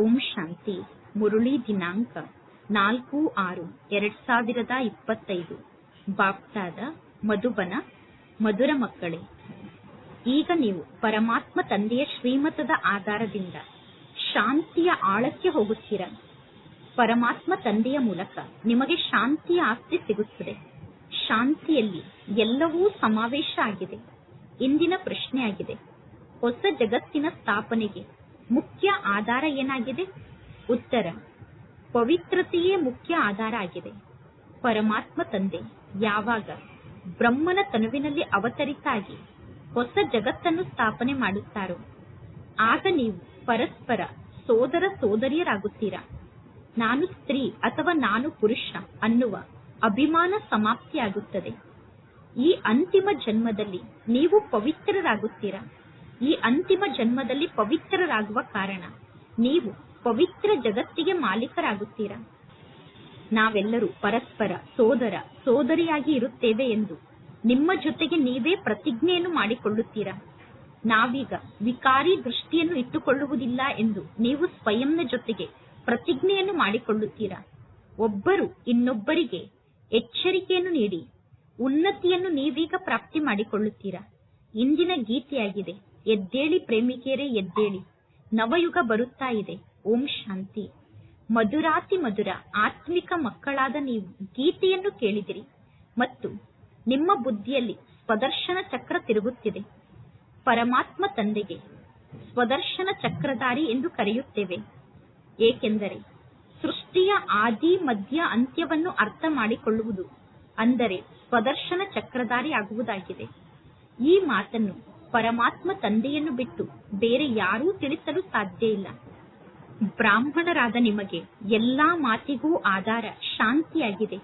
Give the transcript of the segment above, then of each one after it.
ಓಂ ಶಾಂತಿ. ಮುರುಳಿ ದಿನಾಂಕ ನಾಲ್ಕು ಆರು ಎರಡ್ ಸಾವಿರದ ಇಪ್ಪತ್ತೈದು. ಬಾಪ್ತಾದ ಮಧುಬನ, ಮಧುರ ಮಕ್ಕಳೇ, ಈಗ ನೀವು ಪರಮಾತ್ಮ ತಂದೆಯ ಶ್ರೀಮತದ ಆಧಾರದಿಂದ ಶಾಂತಿಯ ಆಳಕ್ಕೆ ಹೋಗುತ್ತೀರ? ಪರಮಾತ್ಮ ತಂದೆಯ ಮೂಲಕ ನಿಮಗೆ ಶಾಂತಿಯ ಆಸ್ತಿ ಸಿಗುತ್ತದೆ. ಶಾಂತಿಯಲ್ಲಿ ಎಲ್ಲವೂ ಸಮಾವೇಶ ಆಗಿದೆ. ಇಂದಿನ ಪ್ರಶ್ನೆಯಾಗಿದೆ. ಹೊಸ ಜಗತ್ತಿನ ಸ್ಥಾಪನೆಗೆ ಮುಖ್ಯ ಆಧಾರ ಏನಾಗಿದೆ? ಉತ್ತರ. ಪವಿತ್ರತೆಯೇ ಮುಖ್ಯ ಆಧಾರ ಆಗಿದೆ. ಪರಮಾತ್ಮ ತಂದೆ. ಯಾವಾಗ? ಬ್ರಹ್ಮನ ತನುವಿನಲ್ಲಿ ಅವತರಿತಾಗಿ ಹೊಸ ಜಗತ್ತನ್ನು ಸ್ಥಾಪನೆ ಮಾಡುತ್ತಾರೋ? ಆಗ ನೀವು ಪರಸ್ಪರ ಸೋದರ ಸೋದರಿಯರಾಗುತ್ತೀರಾ. ನಾನು ಸ್ತ್ರೀ ಅಥವಾ ನಾನು ಪುರುಷ ಅನ್ನುವ ಅಭಿಮಾನ ಸಮಾಪ್ತಿಯಾಗುತ್ತದೆ. ಈ ಅಂತಿಮ ಜನ್ಮದಲ್ಲಿ ನೀವು ಪವಿತ್ರರಾಗುತ್ತೀರಾ. ಈ ಅಂತಿಮ ಜನ್ಮದಲ್ಲಿ ಪವಿತ್ರರಾಗುವ ಕಾರಣ. ನೀವು ಪವಿತ್ರ ಜಗತ್ತಿಗೆ ಮಾಲೀಕರಾಗುತ್ತೀರಾ? ನಾವೆಲ್ಲರೂ ಪರಸ್ಪರ ಸೋದರ, ಸೋದರಿಯಾಗಿ ಇರುತ್ತೇವೆ ಎಂದು ನಿಮ್ಮ ಜೊತೆಗೆ ನೀವೇ ಪ್ರತಿಜ್ಞೆಯನ್ನು ಮಾಡಿಕೊಳ್ಳುತ್ತೀರಾ? ನಾವೀಗ ವಿಕಾರಿ ದೃಷ್ಟಿಯನ್ನು ಇಟ್ಟುಕೊಳ್ಳುವುದಿಲ್ಲ ಎಂದು ನೀವು ಸ್ವಯಂನ ಜೊತೆಗೆ ಪ್ರತಿಜ್ಞೆಯನ್ನು ಮಾಡಿಕೊಳ್ಳುತ್ತೀರಾ? ಒಬ್ಬರು ಇನ್ನೊಬ್ಬರಿಗೆ ಎಚ್ಚರಿಕೆಯನ್ನು ನೀಡಿ, ಉನ್ನತಿಯನ್ನು ನೀವೀಗ ಪ್ರಾಪ್ತಿ ಮಾಡಿಕೊಳ್ಳುತ್ತೀರಾ? ಇಂದಿನ ಗೀತೆಯಾಗಿದೆ ಎದ್ದೇಳಿ ಪ್ರೇಮಿಕೆಯರೇ ಎದ್ದೇಳಿ. ನವಯುಗ ಬರುತ್ತಾ ಇದೆ. ಓಂ ಶಾಂತಿ. ಮಧುರಾತಿ ಮಧುರ, ಆತ್ಮಿಕ ಮಕ್ಕಳಾದ ನೀವು ಗೀತೆಯನ್ನು ಕೇಳಿದಿರಿ. ಮತ್ತು ನಿಮ್ಮ ಬುದ್ಧಿಯಲ್ಲಿ ಸ್ವದರ್ಶನ ಚಕ್ರ ತಿರುಗುತ್ತಿದೆ. ಪರಮಾತ್ಮ ತಂದೆಗೆ ಸ್ವದರ್ಶನ ಚಕ್ರಧಾರಿ ಎಂದು ಕರೆಯುತ್ತೇವೆ. ಏಕೆಂದರೆ ಸೃಷ್ಟಿಯ ಆದಿ, ಮಧ್ಯ, ಅಂತ್ಯವನ್ನು ಅರ್ಥ ಮಾಡಿಕೊಳ್ಳುವುದು ಅಂದರೆ ಸ್ವದರ್ಶನ ಚಕ್ರಧಾರಿ ಆಗುವುದಾಗಿದೆ. ಈ ಮಾತನ್ನು ಪರಮಾತ್ಮ ತಂದೆಯನ್ನು ಬಿಟ್ಟು ಬೇರೆ ಯಾರೂ ತಿಳಿಸಲು ಸಾಧ್ಯ ಇಲ್ಲ. ಬ್ರಾಹ್ಮಣರಾದ ನಿಮಗೆ ಎಲ್ಲಾ ಮಾತಿಗೂ ಆಧಾರ ಶಾಂತಿಯಾಗಿದೆ.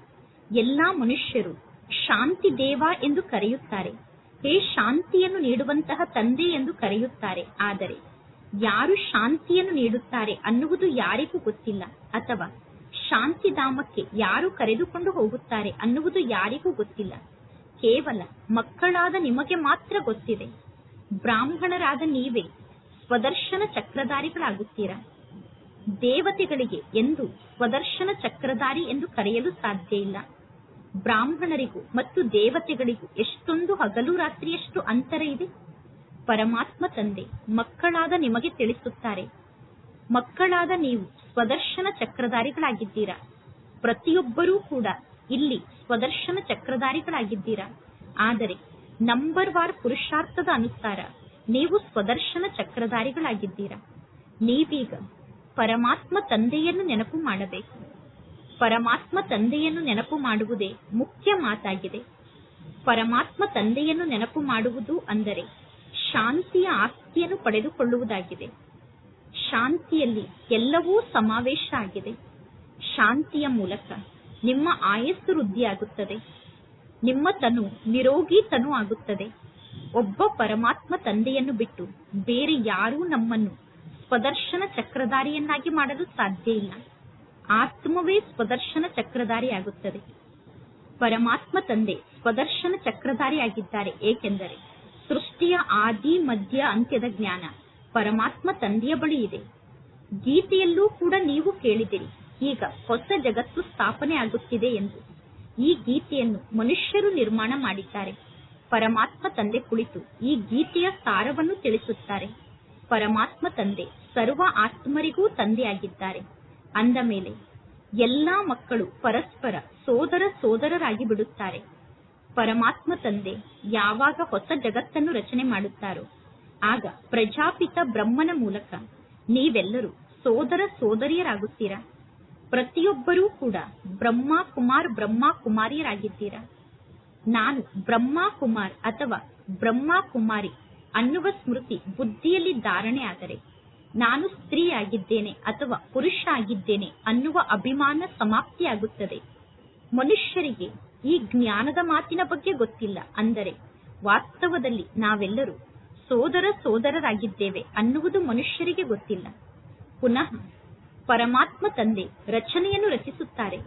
ಎಲ್ಲಾ ಮನುಷ್ಯರು ಶಾಂತಿ ದೇವ ಎಂದು ಕರೆಯುತ್ತಾರೆ. ಹೇ ಶಾಂತಿಯನ್ನು ನೀಡುವಂತಹ ತಂದೆ ಎಂದು ಕರೆಯುತ್ತಾರೆ. ಆದರೆ ಯಾರು ಶಾಂತಿಯನ್ನು ನೀಡುತ್ತಾರೆ ಅನ್ನುವುದು ಯಾರಿಗೂ ಗೊತ್ತಿಲ್ಲ. ಅಥವಾ ಶಾಂತಿಧಾಮಕ್ಕೆ ಯಾರು ಕರೆದುಕೊಂಡು ಹೋಗುತ್ತಾರೆ ಅನ್ನುವುದು ಯಾರಿಗೂ ಗೊತ್ತಿಲ್ಲ. ಕೇವಲ ಮಕ್ಕಳಾದ ನಿಮಗೆ ಮಾತ್ರ ಗೊತ್ತಿದೆ. ಬ್ರಾಹ್ಮಣರಾದ ನೀವೇ ಸ್ವದರ್ಶನ ಚಕ್ರಧಾರಿಗಳಾಗುತ್ತೀರಾ? ದೇವತೆಗಳಿಗೆ ಎಂದು ಸ್ವದರ್ಶನ ಚಕ್ರಧಾರಿ ಎಂದು ಕರೆಯಲು ಸಾಧ್ಯ ಇಲ್ಲ. ಬ್ರಾಹ್ಮಣರಿಗೂ ಮತ್ತು ದೇವತೆಗಳಿಗೂ ಎಷ್ಟೊಂದು ಹಗಲು ರಾತ್ರಿಯಷ್ಟು ಅಂತರ ಇದೆ. ಪರಮಾತ್ಮ ತಂದೆ, ಮಕ್ಕಳಾದ ನಿಮಗೆ ತಿಳಿಸುತ್ತಾರೆ. ಮಕ್ಕಳಾದ ನೀವು ಸ್ವದರ್ಶನ ಚಕ್ರಧಾರಿಗಳಾಗಿದ್ದೀರಾ? ಪ್ರತಿಯೊಬ್ಬರೂ ಕೂಡ ಇಲ್ಲಿ ಸ್ವದರ್ಶನ ಚಕ್ರಧಾರಿಗಳಾಗಿದ್ದೀರಾ? ಆದರೆ ನಂಬರ್ ವಾರ್ ಪುರುಷಾರ್ಥದ ಅನುಸಾರ ನೀವು ಸ್ವದರ್ಶನ ಚಕ್ರಧಾರಿಗಳಾಗಿದ್ದೀರಾ. ನೀವೀಗ ಪರಮಾತ್ಮ ತಂದೆಯನ್ನು ನೆನಪು ಮಾಡಬೇಕು. ಪರಮಾತ್ಮ ತಂದೆಯನ್ನು ನೆನಪು ಮಾಡುವುದೇ ಮುಖ್ಯ ಮಾತಾಗಿದೆ. ಪರಮಾತ್ಮ ತಂದೆಯನ್ನು ನೆನಪು ಮಾಡುವುದು ಅಂದರೆ ಶಾಂತಿಯ ಆಸ್ತಿಯನ್ನು ಪಡೆದುಕೊಳ್ಳುವುದಾಗಿದೆ. ಶಾಂತಿಯಲ್ಲಿ ಎಲ್ಲವೂ ಸಮಾವೇಶ ಆಗಿದೆ. ಶಾಂತಿಯ ಮೂಲಕ ನಿಮ್ಮ ಆಯಸ್ಸು ವೃದ್ಧಿಯಾಗುತ್ತದೆ. ನಿಮ್ಮ ತನು ನಿರೋಗಿ ತನು ಆಗುತ್ತದೆ. ಒಬ್ಬ ಪರಮಾತ್ಮ ತಂದೆಯನ್ನು ಬಿಟ್ಟು ಬೇರೆ ಯಾರೂ ನಮ್ಮನ್ನು ಸ್ವದರ್ಶನ ಚಕ್ರಧಾರಿಯನ್ನಾಗಿ ಮಾಡಲು ಸಾಧ್ಯ ಇಲ್ಲ. ಆತ್ಮವೇ ಸ್ವದರ್ಶನ ಚಕ್ರಧಾರಿಯಾಗುತ್ತದೆ. ಪರಮಾತ್ಮ ತಂದೆ ಸ್ವದರ್ಶನ ಚಕ್ರಧಾರಿಯಾಗಿದ್ದಾರೆ. ಏಕೆಂದರೆ ಸೃಷ್ಟಿಯ ಆದಿ, ಮಧ್ಯ, ಅಂತ್ಯದ ಜ್ಞಾನ ಪರಮಾತ್ಮ ತಂದೆಯ ಬಳಿ ಇದೆ. ಗೀತೆಯಲ್ಲೂ ಕೂಡ ನೀವು ಕೇಳಿದಿರಿ. ಈಗ ಹೊಸ ಜಗತ್ತು ಸ್ಥಾಪನೆ ಆಗುತ್ತಿದೆ ಎಂದು. ಈ ಗೀತೆಯನ್ನು ಮನುಷ್ಯರು ನಿರ್ಮಾಣ ಮಾಡಿದ್ದಾರೆ. ಪರಮಾತ್ಮ ತಂದೆ ಕುಳಿತು ಈ ಗೀತೆಯ ಸಾರವನ್ನು ತಿಳಿಸುತ್ತಾರೆ. ಪರಮಾತ್ಮ ತಂದೆ ಸರ್ವ ಆತ್ಮರಿಗೂ ತಂದೆಯಾಗಿದ್ದಾರೆ. ಅಂದ ಮೇಲೆ ಎಲ್ಲಾ ಮಕ್ಕಳು ಪರಸ್ಪರ ಸೋದರ ಸೋದರರಾಗಿ ಬಿಡುತ್ತಾರೆ. ಪರಮಾತ್ಮ ತಂದೆ ಯಾವಾಗ ಹೊಸ ಜಗತ್ತನ್ನು ರಚನೆ ಮಾಡುತ್ತಾರೋ, ಆಗ ಪ್ರಜಾಪಿತ ಬ್ರಹ್ಮನ ಮೂಲಕ ನೀವೆಲ್ಲರೂ ಸೋದರ ಸೋದರಿಯರಾಗುತ್ತೀರಾ? ಪ್ರತಿಯೊಬ್ಬರೂ ಕೂಡ ಬ್ರಹ್ಮ ಕುಮಾರ್ ಬ್ರಹ್ಮ ಕುಮಾರಿಯರಾಗಿದ್ದೀರಾ? ನಾನು ಬ್ರಹ್ಮ ಕುಮಾರ್ ಅಥವಾ ಬ್ರಹ್ಮ ಕುಮಾರಿ ಅನ್ನುವ ಸ್ಮೃತಿ ಬುದ್ಧಿಯಲ್ಲಿ ಧಾರಣೆ ಆದರೆ ನಾನು ಸ್ತ್ರೀಯಾಗಿದ್ದೇನೆ ಅಥವಾ ಪುರುಷ ಆಗಿದ್ದೇನೆ ಅನ್ನುವ ಅಭಿಮಾನ ಸಮಾಪ್ತಿಯಾಗುತ್ತದೆ. ಮನುಷ್ಯರಿಗೆ ಈ ಜ್ಞಾನದ ಮಾತಿನ ಬಗ್ಗೆ ಗೊತ್ತಿಲ್ಲ ಅಂದರೆ ವಾಸ್ತವದಲ್ಲಿ ನಾವೆಲ್ಲರೂ ಸೋದರ ಸೋದರರಾಗಿದ್ದೇವೆ ಅನ್ನುವುದು ಮನುಷ್ಯರಿಗೆ ಗೊತ್ತಿಲ್ಲ. ಪುನಃ ಪರಮಾತ್ಮ ತಂದೆ ರಚನೆಯನ್ನು ರಚಿಸುತ್ತಾರೆ.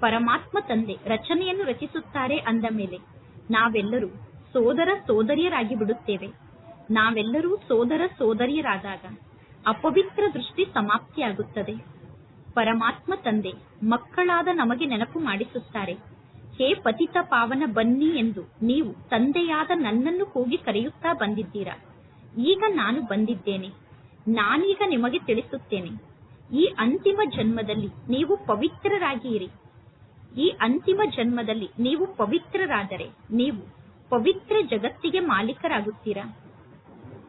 ಪರಮಾತ್ಮ ತಂದೆ ರಚನೆಯನ್ನು ರಚಿಸುತ್ತಾರೆ ಅಂದ ಮೇಲೆ ನಾವೆಲ್ಲರೂ ಸೋದರ ಸೋದರಿಯರಾಗಿ ಬಿಡುತ್ತೇವೆ. ನಾವೆಲ್ಲರೂ ಸೋದರ ಸೋದರಿಯರಾದಾಗ ಅಪವಿತ್ರ ದೃಷ್ಟಿ ಸಮಾಪ್ತಿಯಾಗುತ್ತದೆ. ಪರಮಾತ್ಮ ತಂದೆ ಮಕ್ಕಳಾದ ನಮಗೆ ನೆನಪು ಮಾಡಿಸುತ್ತಾರೆ. ಹೇ ಪತಿತ ಪಾವನ ಬನ್ನಿ ಎಂದು ನೀವು ತಂದೆಯಾದ ನನ್ನನ್ನು ಕೂಗಿ ಕರೆಯುತ್ತಾ ಬಂದಿದ್ದೀರಾ? ಈಗ ನಾನು ಬಂದಿದ್ದೇನೆ. ನಾನೀಗ ನಿಮಗೆ ತಿಳಿಸುತ್ತೇನೆ. ಈ ಅಂತಿಮ ಜನ್ಮದಲ್ಲಿ ನೀವು ಪವಿತ್ರರಾಗಿ ಇರಿ ಈ ಅಂತಿಮ ಜನ್ಮದಲ್ಲಿ ನೀವು ಪವಿತ್ರರಾದರೆ ನೀವು ಪವಿತ್ರ ಜಗತ್ತಿಗೆ ಮಾಲೀಕರಾಗುತ್ತೀರಾ.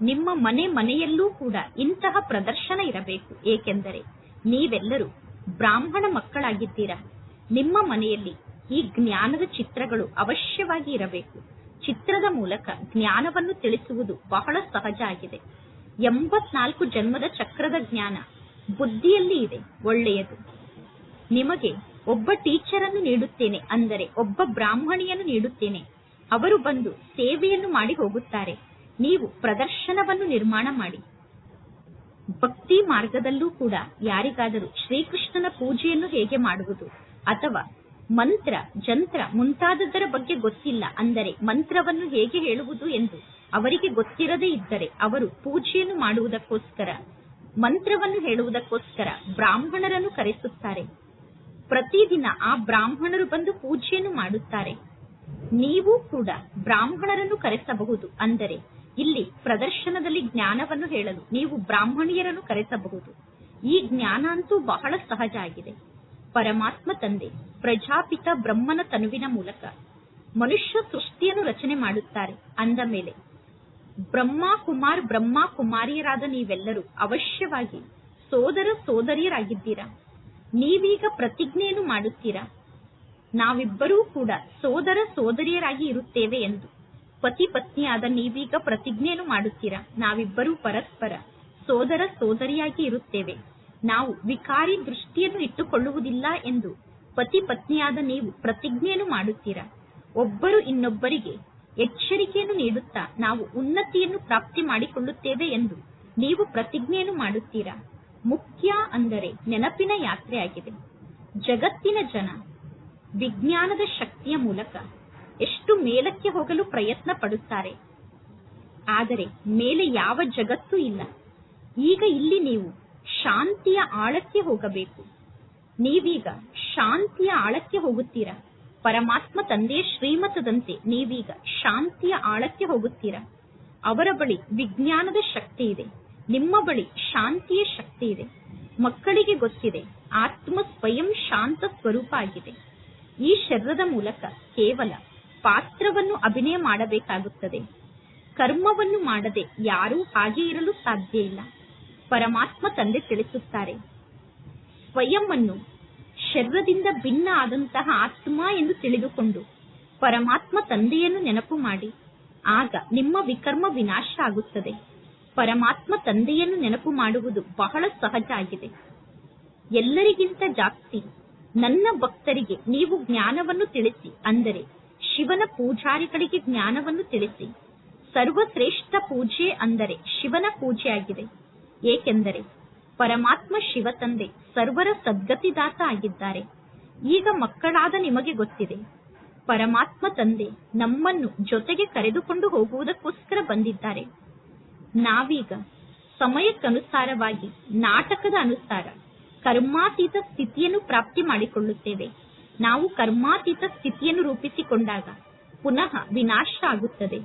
ನಿಮ್ಮ ಮನೆ ಮನೆಯಲ್ಲೂ ಕೂಡ ಇಂತಹ ಪ್ರದರ್ಶನ ಇರಬೇಕು. ಏಕೆಂದರೆ ನೀವೆಲ್ಲರೂ ಬ್ರಾಹ್ಮಣ ಮಕ್ಕಳಾಗಿದ್ದೀರಾ. ನಿಮ್ಮ ಮನೆಯಲ್ಲಿ ಈ ಜ್ಞಾನದ ಚಿತ್ರಗಳು ಅವಶ್ಯವಾಗಿ ಇರಬೇಕು. ಚಿತ್ರದ ಮೂಲಕ ಜ್ಞಾನವನ್ನು ತಿಳಿಸುವುದು ಬಹಳ ಸಹಜ ಆಗಿದೆ. ಎಂಬತ್ನಾಲ್ಕು ಜನ್ಮದ ಚಕ್ರದ ಜ್ಞಾನ ಬುದ್ಧಿಯಲ್ಲಿ ಇದೆ, ಒಳ್ಳೆಯದು. ನಿಮಗೆ ಒಬ್ಬ ಟೀಚರ್ ಅನ್ನು ನೀಡುತ್ತೇನೆ ಅಂದರೆ, ಒಬ್ಬ ಬ್ರಾಹ್ಮಣಿಯನ್ನು ನೀಡುತ್ತೇನೆ. ಅವರು ಬಂದು ಸೇವೆಯನ್ನು ಮಾಡಿ ಹೋಗುತ್ತಾರೆ. ನೀವು ಪ್ರದರ್ಶನವನ್ನು ನಿರ್ಮಾಣ ಮಾಡಿ. ಭಕ್ತಿ ಮಾರ್ಗದಲ್ಲೂ ಕೂಡ ಯಾರಿಗಾದರೂ ಶ್ರೀಕೃಷ್ಣನ ಪೂಜೆಯನ್ನು ಹೇಗೆ ಮಾಡುವುದು ಅಥವಾ ಮಂತ್ರ, ಜಂತ್ರ ಮುಂತಾದದರ ಬಗ್ಗೆ ಗೊತ್ತಿಲ್ಲ ಅಂದರೆ ಮಂತ್ರವನ್ನು ಹೇಗೆ ಹೇಳುವುದು ಎಂದು ಅವರಿಗೆ ಗೊತ್ತಿರದೇ ಇದ್ದರೆ ಅವರು ಪೂಜೆಯನ್ನು ಮಾಡುವುದಕ್ಕೋಸ್ಕರ ಮಂತ್ರವನ್ನು ಹೇಳುವುದಕ್ಕೋಸ್ಕರ ಬ್ರಾಹ್ಮಣರನ್ನು ಕರೆಸುತ್ತಾರೆ. ಪ್ರತಿದಿನ ಆ ಬ್ರಾಹ್ಮಣರು ಬಂದು ಪೂಜೆಯನ್ನು ಮಾಡುತ್ತಾರೆ. ನೀವು ಕೂಡ ಬ್ರಾಹ್ಮಣರನ್ನು ಕರೆಸಬಹುದು ಅಂದರೆ ಇಲ್ಲಿ ಪ್ರದರ್ಶನದಲ್ಲಿ ಜ್ಞಾನವನ್ನು ಹೇಳಲು ನೀವು ಬ್ರಾಹ್ಮಣಿಯರನ್ನು ಕರೆಸಬಹುದು. ಈ ಜ್ಞಾನ ಅಂತೂ ಬಹಳ ಸಹಜ ಆಗಿದೆ. ಪರಮಾತ್ಮ ತಂದೆ, ಪ್ರಜಾಪಿತ ಬ್ರಹ್ಮನ ತನುವಿನ ಮೂಲಕ ಮನುಷ್ಯ ಸೃಷ್ಟಿಯನ್ನು ರಚನೆ ಮಾಡುತ್ತಾರೆ. ಅಂದ ಮೇಲೆ ಬ್ರಹ್ಮ ಕುಮಾರ್ ಬ್ರಹ್ಮ ಕುಮಾರಿಯರಾದ ನೀವೆಲ್ಲರೂ ಅವಶ್ಯವಾಗಿ ಸೋದರ ಸೋದರಿಯರಾಗಿದ್ದೀರಾ? ನೀವೀಗ ಪ್ರತಿಜ್ಞೆಯನ್ನು ಮಾಡುತ್ತೀರಾ ನಾವಿಬ್ಬರೂ ಕೂಡ ಸೋದರ ಸೋದರಿಯರಾಗಿ ಇರುತ್ತೇವೆ ಎಂದು ಪತಿ ಪತ್ನಿಯಾದ ನೀವೀಗ ಪ್ರತಿಜ್ಞೆಯನ್ನು ಮಾಡುತ್ತೀರಾ ನಾವಿಬ್ಬರೂ ಪರಸ್ಪರ ಸೋದರ ಸೋದರಿಯಾಗಿ ಇರುತ್ತೇವೆ. ನಾವು ವಿಕಾರಿ ದೃಷ್ಟಿಯನ್ನು ಇಟ್ಟುಕೊಳ್ಳುವುದಿಲ್ಲ ಎಂದು ಪತಿ ಪತ್ನಿಯಾದ ನೀವು ಪ್ರತಿಜ್ಞೆಯನ್ನು ಮಾಡುತ್ತೀರಾ ಒಬ್ಬರು ಇನ್ನೊಬ್ಬರಿಗೆ ಎಚ್ಚರಿಕೆಯನ್ನು ನೀಡುತ್ತಾ ನಾವು ಉನ್ನತಿಯನ್ನು ಪ್ರಾಪ್ತಿ ಮಾಡಿಕೊಳ್ಳುತ್ತೇವೆ ಎಂದು ನೀವು ಪ್ರತಿಜ್ಞೆಯನ್ನು ಮಾಡುತ್ತೀರಾ? ಮುಖ್ಯ ಅಂದರೆ ನೆನಪಿನ ಯಾತ್ರೆಯಾಗಿದೆ ಜಗತ್ತಿನ ಜನ ವಿಜ್ಞಾನದ ಶಕ್ತಿಯ ಮೂಲಕ ಎಷ್ಟು ಮೇಲಕ್ಕೆ ಹೋಗಲು ಪ್ರಯತ್ನ ಪಡುತ್ತಾರೆ. ಆದರೆ ಮೇಲೆ ಯಾವ ಜಗತ್ತೂ ಇಲ್ಲ. ಈಗ ಇಲ್ಲಿ ನೀವು ಶಾಂತಿಯ ಆಳಕ್ಕೆ ಹೋಗಬೇಕು. ನೀವೀಗ ಶಾಂತಿಯ ಆಳಕ್ಕೆ ಹೋಗುತ್ತೀರಾ? ಪರಮಾತ್ಮ ತಂದೆ ಶ್ರೀಮತದಂತೆ ನೀವೀಗ ಶಾಂತಿಯ ಆಳಕ್ಕೆ ಹೋಗುತ್ತೀರಾ? ಅವರ ಬಳಿ ವಿಜ್ಞಾನದ ಶಕ್ತಿ ಇದೆ. ನಿಮ್ಮ ಬಳಿ ಶಾಂತಿಯ ಶಕ್ತಿ ಇದೆ. ಮಕ್ಕಳಿಗೆ ಗೊತ್ತಿದೆ, ಆತ್ಮ ಸ್ವಯಂ ಶಾಂತ ಸ್ವರೂಪ ಆಗಿದೆ. ಈ ಶರೀರದ ಮೂಲಕ ಕೇವಲ ಪಾತ್ರವನ್ನು ಅಭಿನಯ ಮಾಡಬೇಕಾಗುತ್ತದೆ. ಕರ್ಮವನ್ನು ಮಾಡದೆ ಯಾರೂ ಹಾಗೆ ಇರಲು ಸಾಧ್ಯ ಇಲ್ಲ. ಪರಮಾತ್ಮ ತಂದೆ ತಿಳಿಸುತ್ತಾರೆ, ಸ್ವಯಂ ಅನ್ನು ಶರೀರದಿಂದ ಭಿನ್ನ ಆದಂತಹ ಆತ್ಮ ಎಂದು ತಿಳಿದುಕೊಂಡು ಪರಮಾತ್ಮ ತಂದೆಯನ್ನು ನೆನಪು ಮಾಡಿ. ಆಗ ನಿಮ್ಮ ವಿಕರ್ಮ ವಿನಾಶ ಆಗುತ್ತದೆ. ಪರಮಾತ್ಮ ತಂದೆಯನ್ನು ನೆನಪು ಮಾಡುವುದು ಬಹಳ ಸಹಜ ಆಗಿದೆ. ಎಲ್ಲರಿಗಿಂತ ಜಾಸ್ತಿ ನನ್ನ ಭಕ್ತರಿಗೆ ನೀವು ಜ್ಞಾನವನ್ನು ತಿಳಿಸಿ, ಅಂದರೆ ಶಿವನ ಪೂಜಾರಿಗಳಿಗೆ ಜ್ಞಾನವನ್ನು ತಿಳಿಸಿ. ಸರ್ವಶ್ರೇಷ್ಠ ಪೂಜೆ ಅಂದರೆ ಶಿವನ ಪೂಜೆಯಾಗಿದೆ. ಏಕೆಂದರೆ ಪರಮಾತ್ಮ ಶಿವ ತಂದೆ ಸರ್ವರ ಸದ್ಗತಿದಾತ ಆಗಿದ್ದಾರೆ. ಈಗ ಮಕ್ಕಳಾದ ನಿಮಗೆ ಗೊತ್ತಿದೆ. ಪರಮಾತ್ಮ ತಂದೆ ನಮ್ಮನ್ನು ಜೊತೆಗೆ ಕರೆದುಕೊಂಡು ಹೋಗುವುದಕ್ಕೋಸ್ಕರ ಬಂದಿದ್ದಾರೆ. ನಾವೀಗ ಸಮಯಕ್ಕನುಸಾರವಾಗಿ ನಾಟಕದ ಅನುಸಾರ ಕರ್ಮಾತೀತ ಸ್ಥಿತಿಯನ್ನು ಪ್ರಾಪ್ತಿ ಮಾಡಿಕೊಳ್ಳುತ್ತೇವೆ. ನಾವು ಕರ್ಮಾತೀತ ಸ್ಥಿತಿಯನ್ನು ರೂಪಿಸಿಕೊಂಡಾಗ ಪುನಃ ವಿನಾಶ ಆಗುತ್ತದೆ.